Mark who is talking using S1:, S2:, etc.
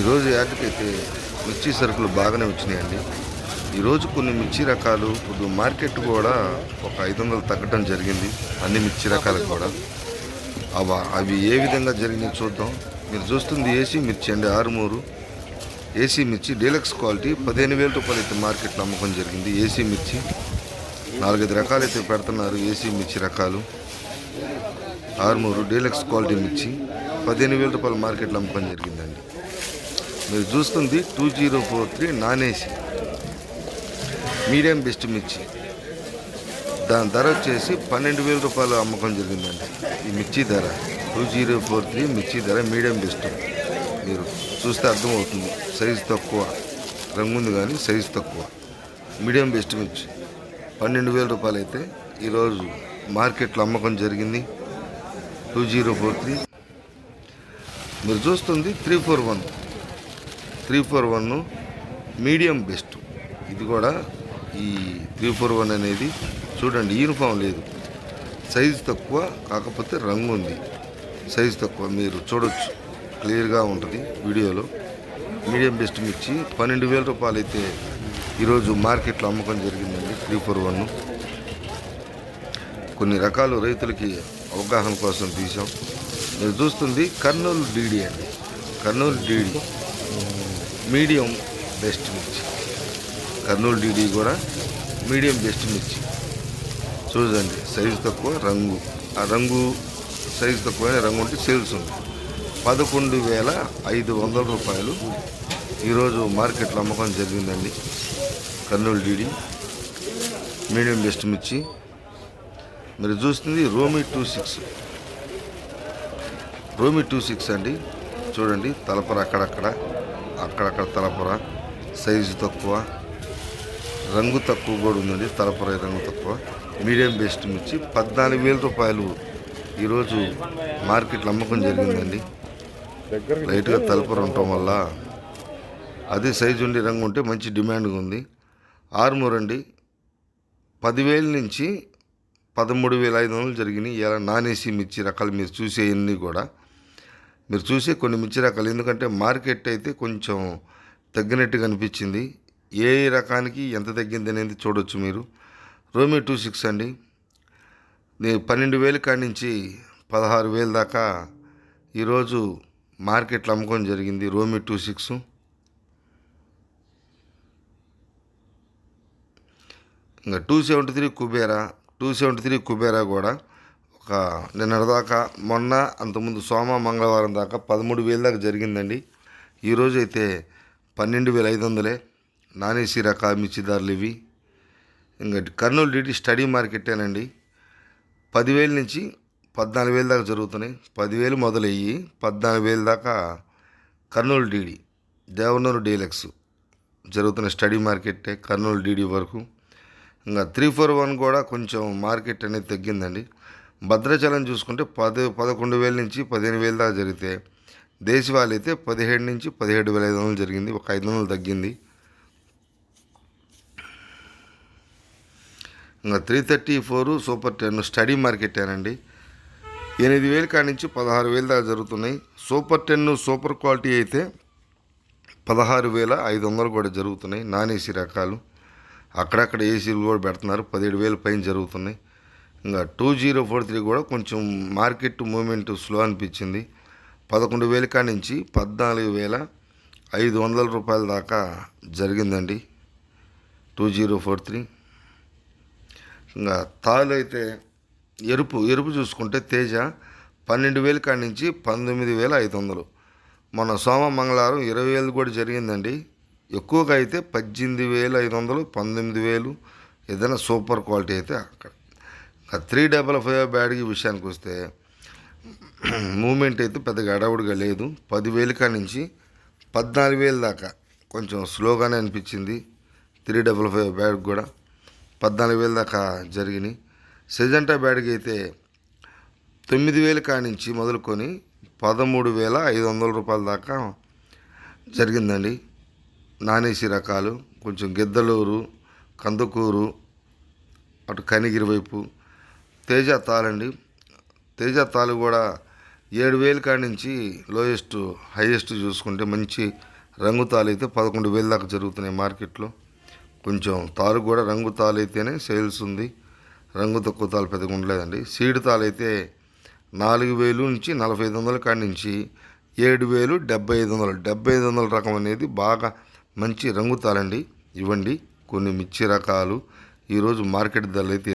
S1: ఈరోజు యాడ్కైతే మిర్చి సరుకులు బాగానే వచ్చినాయండి. ఈరోజు కొన్ని మిర్చి రకాలు ఇప్పుడు మార్కెట్ కూడా ఒక ఐదు వందలు తగ్గడం జరిగింది. అన్ని మిర్చి రకాలు కూడా. అవ అవి ఏ విధంగా జరిగినాయి చూద్దాం. మీరు చూస్తుంది ఏసీ మిర్చి అండి ఆరుమూరు. ఏసీ మిర్చి డీలక్స్ క్వాలిటీ పదిహేను వేల రూపాయలు అయితే మార్కెట్లో అమ్మకం జరిగింది. ఏసీ మిర్చి నాలుగైదు రకాలు అయితే పెడుతున్నారు ఏసీ మిర్చి రకాలు. ఆరుమూరు డీలక్స్ క్వాలిటీ మిర్చి పదిహేను వేల రూపాయల మార్కెట్లో అమ్మకం జరిగిందండి. మీరు చూస్తుంది two zero four three non AC medium best మిర్చి. దాని ధర వచ్చేసి పన్నెండు వేల రూపాయలు అమ్మకం జరిగిందండి. ఈ మిర్చి ధర టూ జీరో ఫోర్ త్రీ మిర్చి ధర మీడియం బెస్ట్. మీరు చూస్తే అర్థమవుతుంది. సైజు తక్కువ రంగు ఉంది కానీ సైజు తక్కువ. మీడియం బెస్ట్ మిర్చి. పన్నెండు వేల రూపాయలు అయితే ఈరోజు మార్కెట్లో అమ్మకం జరిగింది. టూ జీరో ఫోర్ త్రీ మీరు చూస్తుంది three four one three four one medium best. ఇది కూడా ఈ త్రీ ఫోర్ వన్ అనేది చూడండి యూనిఫామ్ లేదు. సైజు తక్కువ కాకపోతే రంగు ఉంది. సైజు తక్కువ మీరు చూడొచ్చు. క్లియర్గా ఉంటుంది వీడియోలో. మీడియం బెస్ట్ మిర్చి పన్నెండు వేల రూపాయలు అయితే ఈరోజు మార్కెట్లో అమ్మకం జరిగిందండి త్రీ ఫోర్ వన్. కొన్ని రకాలు రైతులకి అవగాహన కోసం తీసాం మీరు చూస్తుంది కర్నూలు డీడీ అండి. కర్నూలు డీడీ. మీడియం బెస్ట్ మిర్చి. కర్నూలు డీడీ కూడా మీడియం బెస్ట్ మిర్చి. చూడండి సైజు తక్కువ రంగు. ఆ రంగు సైజు తక్కువ రంగు ఉంటే సేల్స్ ఉంది. పదకొండు వేల ఐదు వందల రూపాయలు. ఈరోజు మార్కెట్లో అమ్మకం జరిగిందండి. కర్నూలు డీడీ మీడియం బెస్ట్ మిర్చి. మీరు చూస్తుంది రోమి టూ సిక్స్. రోమి టూ సిక్స్ అండి. చూడండి తలపర అక్కడక్కడ. అక్కడక్కడ తలపర. సైజు తక్కువ. రంగు తక్కువ కూడా ఉందండి తలపర రంగు తక్కువ. మీడియం బెస్ట్ మిర్చి. పద్నాలుగు వేల రూపాయలు ఈరోజు మార్కెట్లో అమ్మకం జరిగిందండి. లైట్గా తలపర ఉండటం వల్ల అదే సైజు ఉండి రంగు ఉంటే మంచి డిమాండ్గా ఉంది. ఆర్మూర్ అండి. పదివేల నుంచి పదమూడు వేల ఐదు వందలు జరిగినాయి. ఇలా నాన్ ఏసీ మిర్చి రకాలు మీరు చూసేవన్నీ కూడా. మీరు చూసే కొన్ని మిర్చి రకాలు. ఎందుకంటే మార్కెట్ అయితే కొంచెం తగ్గినట్టుగా అనిపించింది. ఏ రకానికి ఎంత తగ్గింది అనేది చూడొచ్చు మీరు. రోమి టూ సిక్స్ అండి. నేను పన్నెండు వేలు కాడి నుంచి పదహారు వేలు దాకా ఈరోజు మార్కెట్లో అమ్ముకోవడం జరిగింది రోమి టూ సిక్స్. ఇంకా two seventy three Kubera two seventy three Kubera కూడా ఒక నిన్నటిదాకా మొన్న అంతకుముందు సోమ మంగళవారం దాకా పదమూడు వేల దాకా జరిగిందండి. ఈరోజు అయితే పన్నెండు వేల ఐదు వందలే. నాన్ ఏసీ రకాల మిర్చిదారులు ఇవి. ఇంకా కర్నూలు డిటి స్టడీ మార్కెటేనండి పదివేల నుంచి పద్నాలుగు వేల దాకా జరుగుతున్నాయి. పదివేలు మొదలయ్యి పద్నాలుగు వేల దాకా కర్నూలు డీడీ దేవనూరు డీలక్స్ జరుగుతున్న స్టడీ మార్కెటే కర్నూలు డీడీ వరకు. ఇంకా త్రీ ఫోర్ వన్ కూడా కొంచెం మార్కెట్ అనేది తగ్గిందండి. భద్రాచలం చూసుకుంటే పది పదకొండు వేల నుంచి పదిహేను వేల దాకా జరిగితే దేశవాళీ అయితే పదిహేడు నుంచి పదిహేడు వేల ఐదు వందలు జరిగింది ఒక ఐదు వందలు తగ్గింది. ఇంకా three thirty four super ten steady మార్కెటేనండి ఎనిమిది వేలు కాడి నుంచి పదహారు వేలు దాకా జరుగుతున్నాయి. సూపర్ టెన్ సూపర్ క్వాలిటీ అయితే పదహారు వేల ఐదు వందలు కూడా జరుగుతున్నాయి. నాన్ ఏసీ రకాలు. అక్కడక్కడ ఏసీలు కూడా పెడుతున్నారు. పదిహేడు వేల పైన జరుగుతున్నాయి. ఇంకా టూ జీరో ఫోర్ త్రీ కూడా కొంచెం మార్కెట్ మూమెంట్ స్లో అనిపించింది. పదకొండు వేల కాడి నుంచి పద్నాలుగు వేల ఐదు వందల రూపాయల దాకా జరిగిందండి టూ జీరో ఫోర్ త్రీ. ఇంకా తాలు అయితే ఎరుపు ఎరుపు చూసుకుంటే తేజ పన్నెండు వేల కాడి నుంచి పంతొమ్మిది వేల ఐదు వందలు. మన సోమ మంగళవారం ఇరవై వేలు కూడా జరిగిందండి. ఎక్కువగా అయితే పద్దెనిమిది వేలు ఐదు వందలు పంతొమ్మిది వేలు ఏదైనా సూపర్ క్వాలిటీ అయితే అక్కడ. త్రీ డబల్ ఫైవ్ బ్యాడ్కి విషయానికి వస్తే మూమెంట్ అయితే పెద్దగా అడవుడిగా లేదు. పదివేల కాడి నుంచి పద్నాలుగు వేలు దాకా కొంచెం స్లోగానే అనిపించింది. త్రీ డబల్ ఫైవ్ బ్యాగ్ కూడా పద్నాలుగు వేల దాకా జరిగినాయి. సెజంటా బ్యాట్కి అయితే తొమ్మిది వేలు కానించి నుంచి మొదలుకొని పదమూడు వేల ఐదు వందల రూపాయల దాకా జరిగిందండి. నాన్ రకాలు కొంచెం గిద్దలూరు కందుకూరు అటు కనిగిరి వైపు తేజ తాళండి తేజ తాలు కూడా ఏడు వేలు కాడి నుంచి లోయెస్ట్ హైయెస్ట్ చూసుకుంటే మంచి రంగు తాలు అయితే పదకొండు వేలు దాకా జరుగుతున్నాయి మార్కెట్లో. కొంచెం తాలు కూడా రంగు తాలు అయితేనే సేల్స్ ఉంది. రంగు తక్కువ తాలు పెద్దగా ఉండలేదండి. సీడ్ తాలు అయితే నాలుగు వేలు నుంచి నలభై ఐదు వందల కాడి నుంచి ఏడు వేలు డెబ్బై ఐదు వందలు. డెబ్బై ఐదు వందల రకం అనేది బాగా మంచి రంగు తాలండి. ఇవ్వండి. కొన్ని మిర్చి రకాలు. ఈరోజు మార్కెట్ ధరలు అయితే